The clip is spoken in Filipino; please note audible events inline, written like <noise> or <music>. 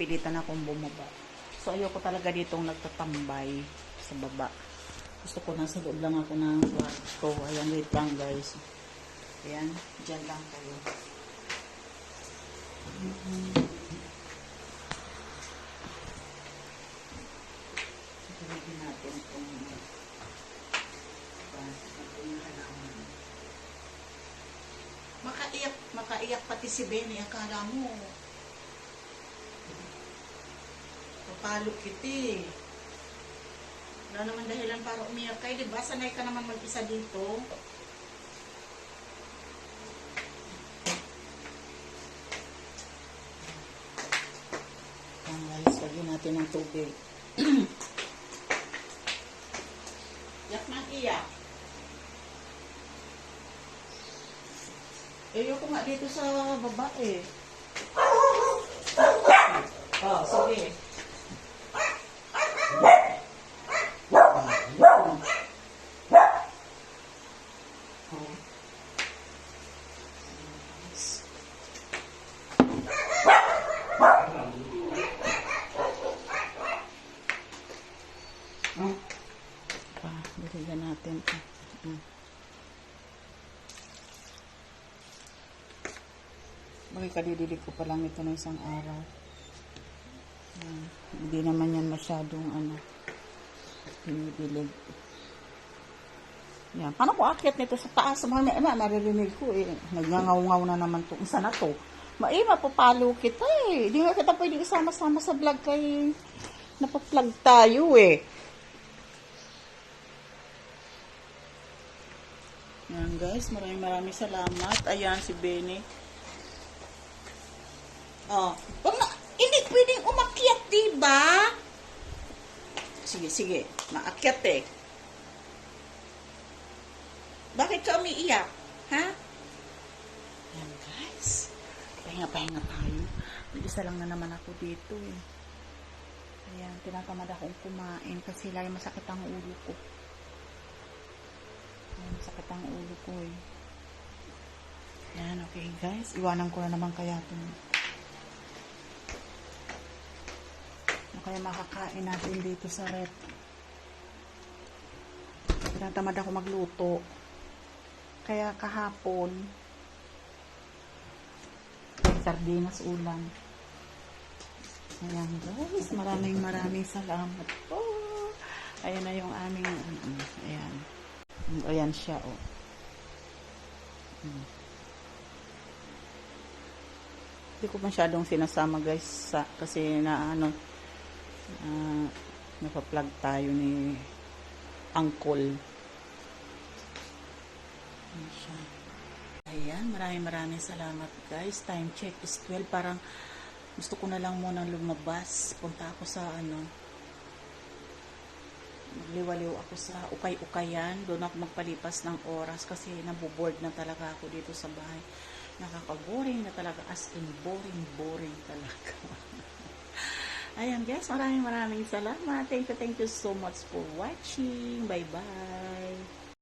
Pilitan akong bumaba. So, ayoko talaga ditong nagtatambay sa baba. Gusto ko nasa loob lang ako ng kwarto. Ayan, wait lang guys. Ayan, dyan lang kayo. Gamitin natin itong diba, itong. Makaiyak, makaiyak pati si Benny. Akala mo, papalo kiti. Wala naman dahilan para umiyak kayo, di ba? Sanay ka naman mag-isa dito. Guys, lagyan natin ng tubig. <clears throat> Yak na iyak. Ayoko nga dito sa babae. Oh, sige. Balikan natin ito. Mm. Bakit kadidilig ko pa lang ito ng isang araw. Yan. Hindi naman yan masyadong ano, dinidilig. Yan. Paano ko akit nito sa taas? Mga na, na, naririnig ko eh. Nagngangaw-ngaw na naman itong isa na to. Mai, mapapalo kita eh. Hindi nga kita pwede isama-sama sa vlog kay napaplug tayo eh. Yan guys, maraming maraming salamat. Ayan si Benny. Oh, pwedeng umakyat, di ba? Sige, sige. Maakyat eh. Bakit ka umiiyak? Ha? Yan guys. Pahinga-pahinga tayo. Isa lang na naman ako dito eh. Ayan, tinatamad akong kumain kasi lagi masakit ang ulo ko. Ayan, masakit ang ulo ko eh. Yan, okay guys. Iwanan ko na naman kaya ito. Kaya makakain natin dito sa rep? Tinatamad ako magluto. Kaya kahapon, sardinas ulam. Ayan guys, maraming maraming salamat po. Ayan na yung aming, ayan. Ayan siya, oh. Hmm. Ko masyadong sinasama guys sa, kasi na ano, uh, napaplug tayo ni siya. Ayan, maraming maraming salamat guys. Time check is 12. Parang gusto ko na lang muna lumabas. Punta ako sa ano, magliwaliw ako sa ukay-ukayan. Doon ako magpalipas ng oras kasi nabuboard na talaga ako dito sa bahay. Nakaka-boring na talaga. As in, boring, boring talaga. <laughs> Ayan guys, maraming maraming salamat. Thank you, thank you so much for watching. Bye-bye.